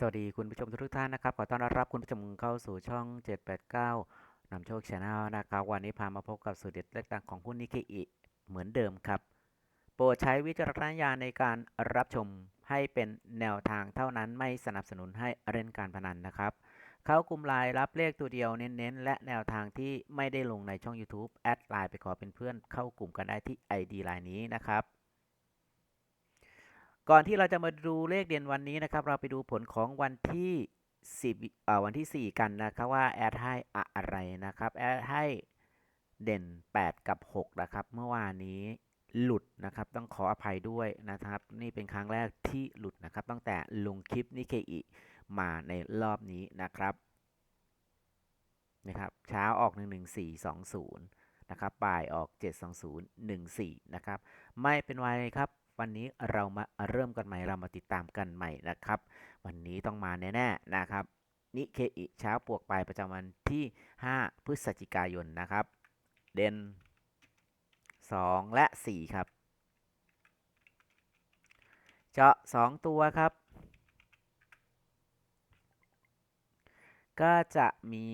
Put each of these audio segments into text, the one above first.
สวัสดีคุณผู้ชมทุกท่านนะครับ ขอต้อนรับคุณผู้ชมเข้าสู่ช่อง 789นำโชคชาแนลนะครับ วันนี้พามาพบกับสูตรเด็ดเลือกตั้งของหุ้นนิเคอิเหมือนเดิมครับ โปรดใช้วิจารณญาณในการรับชมให้เป็นแนวทางเท่านั้นไม่สนับสนุนให้เล่นการพนันนะครับ เข้ากลุ่มไลน์รับเลขตัวเดียวเน้นๆ และแนวทางที่ไม่ได้ลงในช่อง YouTube แอดไลน์ไปขอเป็นเพื่อนเข้ากลุ่มกันได้ที่ ID ไลน์นี้นะครับ ก่อนที่เราจะมาดูเลขเด่นวันนี้นะครับ เราไปดูผลของวันที่10เอ่อวันที่ 4 กันนะครับว่าแอดให้อะไรนะครับแอดให้เด่น 8 กับ 6 นะครับ เมื่อวานนี้หลุดนะครับ ต้องขออภัยด้วยนะครับ นี่เป็นครั้งแรกที่หลุดนะครับ ตั้งแต่ลงคลิปนิเคอิมาในรอบนี้นะครับนะครับ เช้าออก 11420 นะครับบ่ายออก 72014 นะครับ ไม่เป็นไรครับ วันนี้เรามาเริ่มกันใหม่เรามาติดตามกันใหม่นะครับ วันนี้ต้องมาแน่ๆนะครับนิเคอิเช้าปวกไปประจำวันที่ 5 พฤศจิกายนนะครับ เด่น 2 และ 4 ครับ เจาะ 2 ตัวครับ ก็จะมี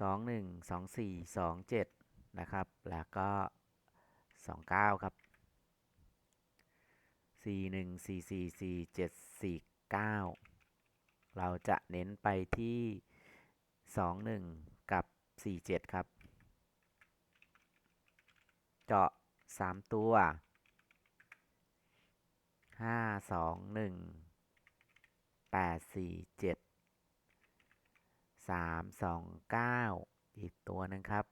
2 1 2 4 2 7 นะครับ แล้วก็ 2 9ครับ4 1 4 4 4 7 4 9เราจะเน้นไปที่2 1กับ4 7ครับ เจาะ3ตัว5 2 1 8 4 7 3 2 9อีกตัวหนึ่งครับ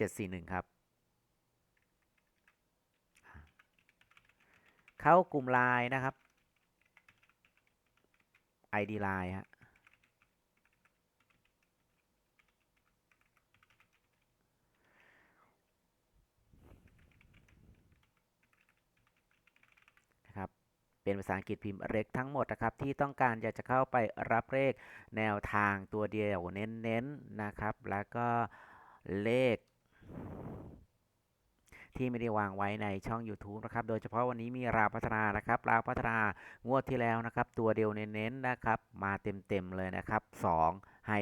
741 ครับ เข้ากลุ่มไลน์นะครับ ID ไลน์ฮะนะครับเป็นภาษาอังกฤษพิมพ์เล็กทั้งหมดนะครับ ที่ต้องการอยากจะเข้าไปรับเลขแนวทางตัวเดียวเน้นๆนะครับ แล้วก็เลข ที่ไม่ได้วางไว้ในช่อง YouTube นะครับ โดยเฉพาะวันนี้มีราพัฒนานะครับ ราพัฒนางวดที่แล้วนะครับ ตัวเดียวเน้นๆนะครับ มาเต็มๆเลยนะครับ 2 ให้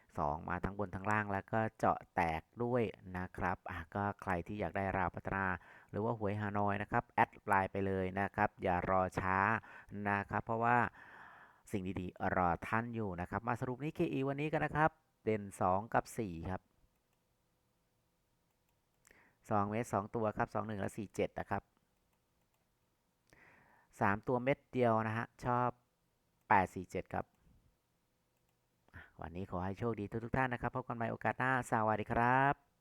2 มาทั้งบนทั้งล่างแล้วก็เจาะแตกด้วยนะครับอะก็ใครที่อยากได้ราพัฒนาหรือว่าหวยฮานอยนะครับ แอดไลน์ไปเลยนะครับ อย่ารอช้านะครับ เพราะว่าสิ่งดีๆรอท่านอยู่นะครับ มาสรุปนี้ KE วันนี้กันนะครับ เด่น 2 กับ 4 ครับ 2 เม็ด2ตัวครับ 2 1 และ 4 7 นะครับ 3 ตัวเม็ดเดียวนะฮะ ชอบ 8 4 7 ครับ วันนี้ขอให้โชคดีทุกทุกท่านนะครับ พบกันใหม่โอกาสหน้า สวัสดีครับ